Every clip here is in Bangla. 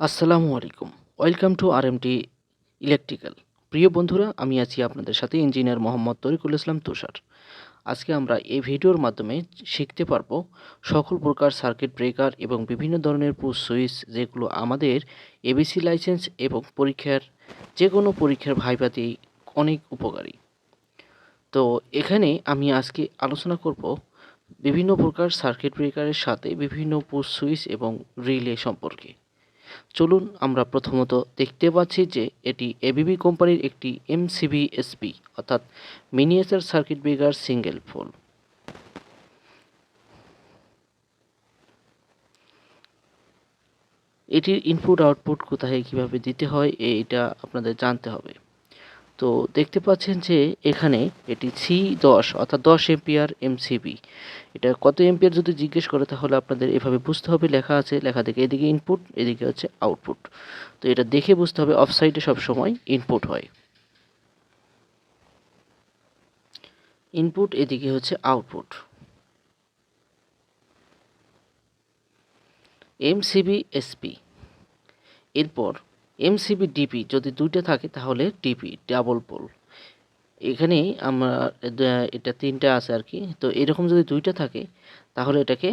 আসসালামু আলাইকুম। Welcome to R M T electrical. প্রিয় বন্ধুরা, আমি আছি আপনাদের সাথে ইঞ্জিনিয়ার মোহাম্মদ তরিকুল ইসলাম তুষার। আজকে আমরা এই ভিডিওর মাধ্যমে শিখতে পারব সকল প্রকার সার্কিট ব্রেকার এবং বিভিন্ন ধরনের পুশ সুইচ যেগুলো আমাদের এবিসি লাইসেন্স এবং পরীক্ষার যে কোনো পরীক্ষার ভাইভাতেই অনেক উপকারী। তো এখানে আমি আজকে আলোচনা করব বিভিন্ন প্রকার সার্কিট ব্রেকারের সাথে বিভিন্ন পুশ সুইচ এবং রিলে সম্পর্কে। চলুন আমরা প্রথমত দেখতে পাচ্ছি যে এটি এবিবি কোম্পানির একটি এমসিবি এসপি অর্থাৎ miniature circuit breaker single pole এটির ইনপুট আউটপুট কোথায় কীভাবে দিতে হয় এটা আপনাদের জানতে হবে। তো দেখতে পাচ্ছেন যে এখানে এটি সি দশ, অর্থাৎ দশ এম্পিয়ার এমসিবি এটা কত এম্পিয়ার যদি জিজ্ঞেস করে তাহলে আপনাদের এভাবে বুঝতে হবে। লেখা আছে, লেখা থেকে এদিকে ইনপুট এদিকে হচ্ছে আউটপুট তো এটা দেখে বুঝতে হবে অফ সাইডে সবসময় ইনপুট হয়। ইনপুট এদিকে হচ্ছে আউটপুট এমসিবি এসপি এরপর এমসিবি ডিপি যদি দুইটা থাকে, তাহলে ডিপি ডাবল পোল এখানে আমরা এটা তিনটা আছে আর কি। তো এরকম যদি দুইটা থাকে, তাহলে এটাকে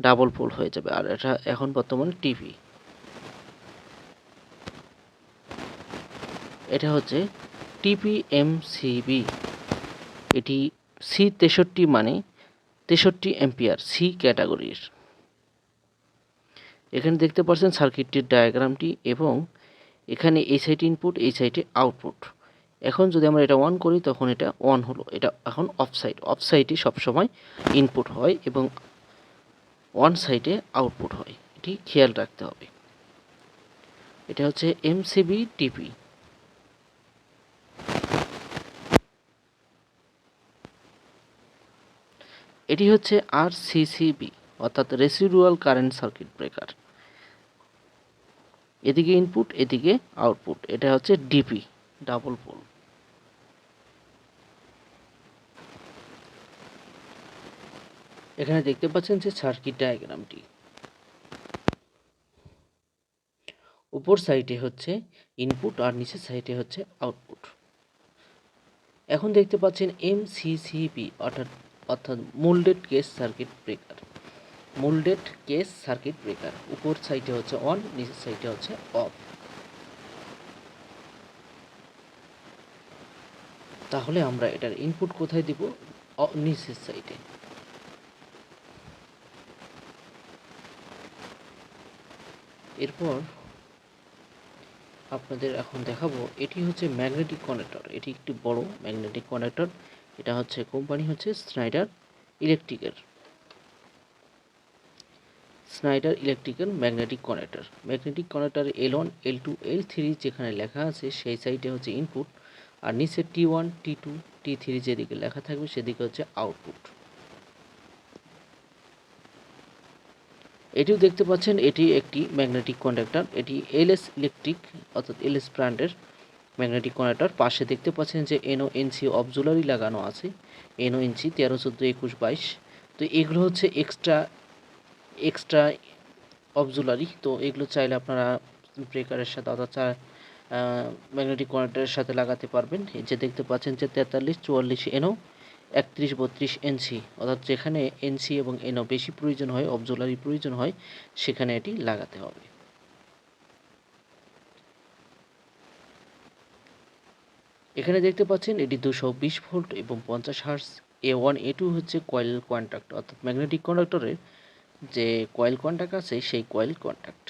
ডাবল পোল হয়ে যাবে। আর এটা এখন বর্তমানে টিভি এটা হচ্ছে টিপি এমসিবি এটি সি তেষট্টি মানে তেষট্টি এম্পিয়ার সি ক্যাটাগরির এখানে দেখতে পাচ্ছেন সার্কিটটির ডায়াগ্রামটি এবং এখানে এই সাইডে ইনপুট এই সাইডে আউটপুট এখন যদি আমরা এটা অন করি, তখন এটা অন হলো। এটা এখন অফ সাইড অফ সাইডে সবসময় ইনপুট হয় এবং অন সাইডে আউটপুট হয়। এটি খেয়াল রাখতে হবে। এটা হচ্ছে এমসিবি টিপি এটি হচ্ছে আর সিসিবি অর্থাৎ রেসিডুয়াল কারেন্ট সার্কিট ব্রেকার এদিকে ইনপুট এদিকে আউটপুট এটা হচ্ছে ডিপি ডাবল পোল এখানে দেখতে পাচ্ছেন যে সার্কিট ডায়াগ্রামটি উপর সাইডে হচ্ছে ইনপুট আর নিচের সাইডে হচ্ছে আউটপুট এখন দেখতে পাচ্ছেন এমসিসিবি অর্থাৎ অর্থাৎ moulded case circuit breaker moulded case circuit breaker উপর সাইডে হচ্ছে অন নিচের সাইডে হচ্ছে অফ তাহলে আমরা এটার ইনপুট কোথায় দিব? নিচের সাইডে এরপর আপনাদের এখন দেখাবো, এটি হচ্ছে ম্যাগনেটিক কানেক্টর এটি একটি বড় ম্যাগনেটিক কানেক্টর এটা হচ্ছে কোম্পানি হচ্ছে স্নাইডার ইলেকট্রিকের Schneider electrical magnetic connector magnetic connector L one L two L three যেখানে লেখা আছে, সেই সাইডে হচ্ছে ইনপুট আর নিচে T one T two T three যেদিকে লেখা থাকবে, সেদিকে হচ্ছে আউটপুট এটিও দেখতে পাচ্ছেন, এটি একটি ম্যাগনেটিক কন্ডাক্টর এটি এলএস ইলেকট্রিক অর্থাৎ এল এলএস ব্র্যান্ডের ম্যাগনেটিক কন্ডাক্টর পাশে দেখতে পাচ্ছেন যে এনও এনসি অবজুলারি লাগানো আছে এনও এনসি তেরো চোদ্দ একুশ বাইশ। তো এগুলো হচ্ছে এক্সট্রা এক্সট্রা অবজুলারি তো এগুলো চাইলে আপনারা ব্রেকারের সাথে অর্থাৎ ম্যাগনেটিক কন্ডাক্টরের সাথে লাগাতে পারবেন। এই যে দেখতে পাচ্ছেন যে তেতাল্লিশ, চুয়াল্লিশ এনও একত্রিশ, বত্রিশ এনসি অর্থাৎ যেখানে এনসি এবং এনও বেশি প্রয়োজন হয় অবজুলারি প্রয়োজন হয়, সেখানে এটি লাগাতে হবে। এখানে দেখতে পাচ্ছেন এটি দুশো বিশ ভোল্ট এবং পঞ্চাশ hertz A one A two হচ্ছে কয়েল কন্ট্যাক্ট অর্থাৎ ম্যাগনেটিক কন্ডাক্টরের যে কয়েল কন্ট্যাক্ট আছে সেই কয়েল কন্ট্যাক্ট